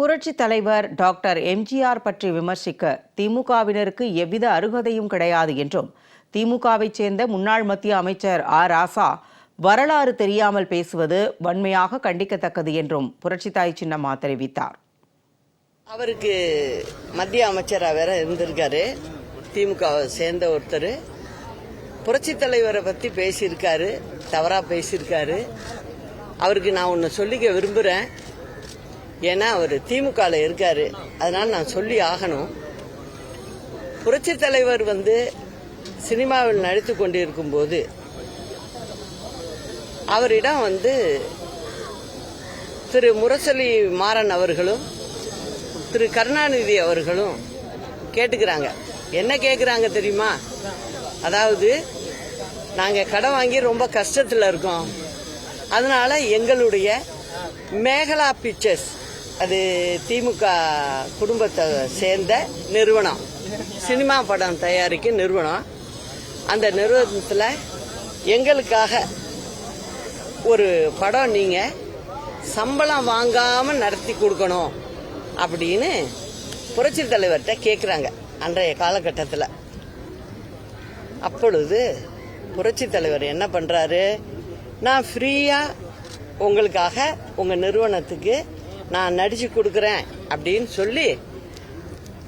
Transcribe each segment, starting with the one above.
புரட்சி தலைவர் டாக்டர் எம்ஜிஆர் பற்றி விமர்சிக்க திமுகவினருக்கு எவ்வித அருகதையும் கிடையாது என்றும் திமுகவைச் சேர்ந்த முன்னாள் மத்திய அமைச்சர் ஆ. ராசா வரலாறு தெரியாமல் பேசுவது வன்மையாக கண்டிக்கத்தக்கது என்றும் புரட்சித்தாய் சின்னம்மா தெரிவித்தார். அவருக்கு மத்திய அமைச்சராக வேற இருந்திருக்காரு. திமுகவை சேர்ந்த ஒருத்தர். புரட்சி தலைவரை பற்றி பேசியிருக்காரு தவறாக பேசியிருக்காரு. அவருக்கு நான் ஒன்று சொல்லிக்க விரும்புகிறேன் ஏன்னா அவர் திமுகவில் இருக்காரு. அதனால நான் சொல்லி ஆகணும். புரட்சி தலைவர் வந்து சினிமாவில் நடித்து கொண்டிருக்கும் போது அவரிடம் வந்து திரு முரசொலி மாறன் அவர்களும் திரு கருணாநிதி அவர்களும் கேட்டுக்கிறாங்க. என்ன கேட்குறாங்க தெரியுமா? அதாவது நாங்கள் கடன் வாங்கி ரொம்ப கஷ்டத்தில் இருக்கோம். அதனால எங்களுடைய மேகலா பிக்சர்ஸ் அது திமுக குடும்பத்தை சேர்ந்த நிறுவனம். சினிமா படம் தயாரிக்கும் நிறுவனம். அந்த நிறுவனத்தில் எங்களுக்காக ஒரு படம் நீங்கள் சம்பளம் வாங்காமல் நடத்தி கொடுக்கணும் அப்படின்னு புரட்சி தலைவர்கிட்ட கேட்குறாங்க அன்றைய காலகட்டத்தில். அப்பொழுது புரட்சி தலைவர் என்ன பண்ணுறாரு நான் ஃப்ரீயாக உங்களுக்காக உங்கள் நிறுவனத்துக்கு நான் நடிச்சு கொடுக்குறேன் அப்படின்னு சொல்லி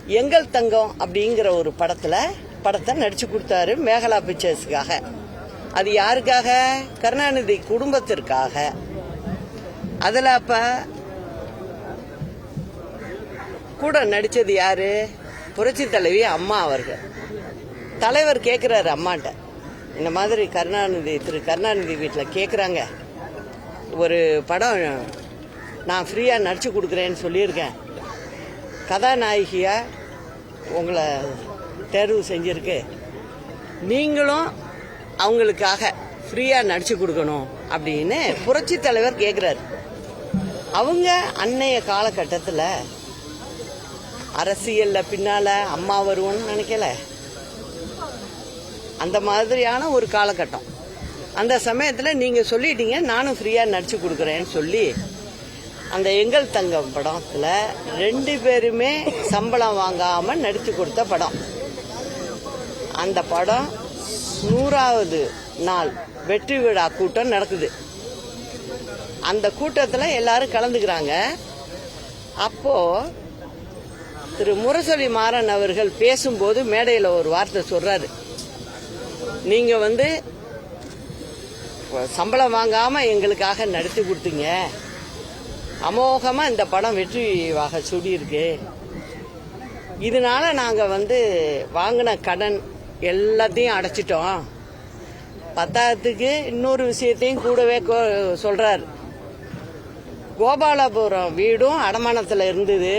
எங்கள் தங்கம் அப்படிங்கிற ஒரு படத்தில் படத்தை நடிச்சு கொடுத்தாரு மேகலா பிக்சர்ஸுக்காக. அது யாருக்காக? கருணாநிதி குடும்பத்திற்காக. அதில் அப்போ கூட நடித்தது யாரு? புரட்சி தலைவி அம்மா அவர்கள். தலைவர் கேட்குறாரு அம்மாட்ட. இந்த மாதிரி கருணாநிதி திரு கருணாநிதி வீட்டில் கேட்குறாங்க ஒரு படம் நான் ஃப்ரீயாக நடிச்சு கொடுக்குறேன்னு சொல்லியிருக்கேன். கதாநாயகியாக உங்களை தேர்வு செஞ்சிருக்கு. நீங்களும் அவங்களுக்காக ஃப்ரீயாக நடிச்சு கொடுக்கணும் அப்படின்னு புரட்சி தலைவர் கேட்குறாரு அவங்க அன்னைய காலகட்டத்தில் அரசியலில் பின்னால் அம்மா வருவோன்னு நினைக்கல. அந்த மாதிரியான ஒரு காலகட்டம். அந்த சமயத்தில் நீங்கள் சொல்லிட்டீங்க நானும் ஃப்ரீயாக நடிச்சு கொடுக்குறேன்னு சொல்லி அந்த எங்கள் தங்கம் படத்தில் ரெண்டு பேருமே சம்பளம் வாங்காமல் நடித்து கொடுத்த படம். அந்த படம் நூறாவது நாள் வெற்றி விழா கூட்டம் நடக்குது. அந்த கூட்டத்தில் எல்லாரும் கலந்துக்கிறாங்க. அப்போ திரு முரசொலி மாறன் அவர்கள் பேசும்போது மேடையில் ஒரு வார்த்தை சொல்றாரு. நீங்க வந்து சம்பளம் வாங்காம எங்களுக்காக நடத்தி கொடுத்தீங்க. அமோகமாக இந்த படம் வெற்றி வாக சுடியிருக்கு. இதனால நாங்கள் வந்து வாங்கின கடன் எல்லாத்தையும் அடைச்சிட்டோம். பத்தாயிரத்துக்கு இன்னொரு விஷயத்தையும் கூடவே சொல்கிறார் கோபாலபுரம் வீடும் அடமானத்தில் இருந்தது.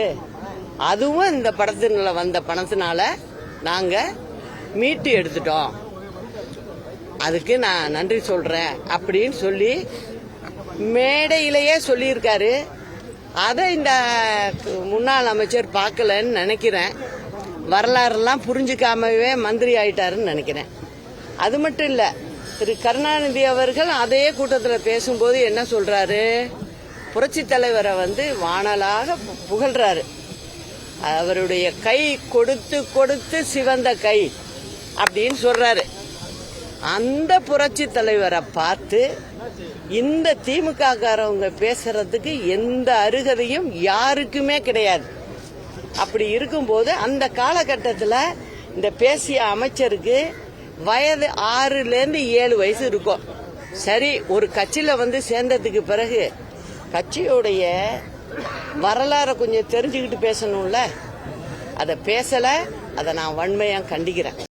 அதுவும் இந்த படத்தினால வந்த பணத்தினால நாங்கள் மீட்டு எடுத்துட்டோம். அதுக்கு நான் நன்றி சொல்கிறேன் அப்படின்னு சொல்லி மேடையிலேயே சொல்லியிருக்காரு. அதை இந்த முன்னாள் அமைச்சர் பார்க்கலன்னு நினைக்கிறேன். வரலாறுலாம் புரிஞ்சுக்காமவே மந்திரி ஆயிட்டாருன்னு நினைக்கிறேன். அது மட்டும் இல்லை திரு கருணாநிதி அவர்கள் அதே கூட்டத்தில் பேசும்போது என்ன சொல்றாரு? புரட்சி தலைவரை வந்து வானலாக புகழ்றாரு. அவருடைய கை கொடுத்து கொடுத்து சிவந்த கை அப்படின்னு சொல்றாரு. அந்த புரட்சி தலைவரை பார்த்து இந்த திமுக காரவங்க பேசுறதுக்கு எந்த அருகதையும் யாருக்குமே கிடையாது. அப்படி இருக்கும்போது அந்த காலகட்டத்தில் இந்த பேசிய அமைச்சருக்கு வயது ஆறுலேருந்து ஏழு வயசு இருக்கும். சரி ஒரு கட்சியில் வந்து சேர்ந்ததுக்கு பிறகு கட்சியுடைய வரலாறை கொஞ்சம் தெரிஞ்சுக்கிட்டு பேசணும்ல? அதை பேசலை அதை நான் வன்மையாக கண்டிக்கிறேன்.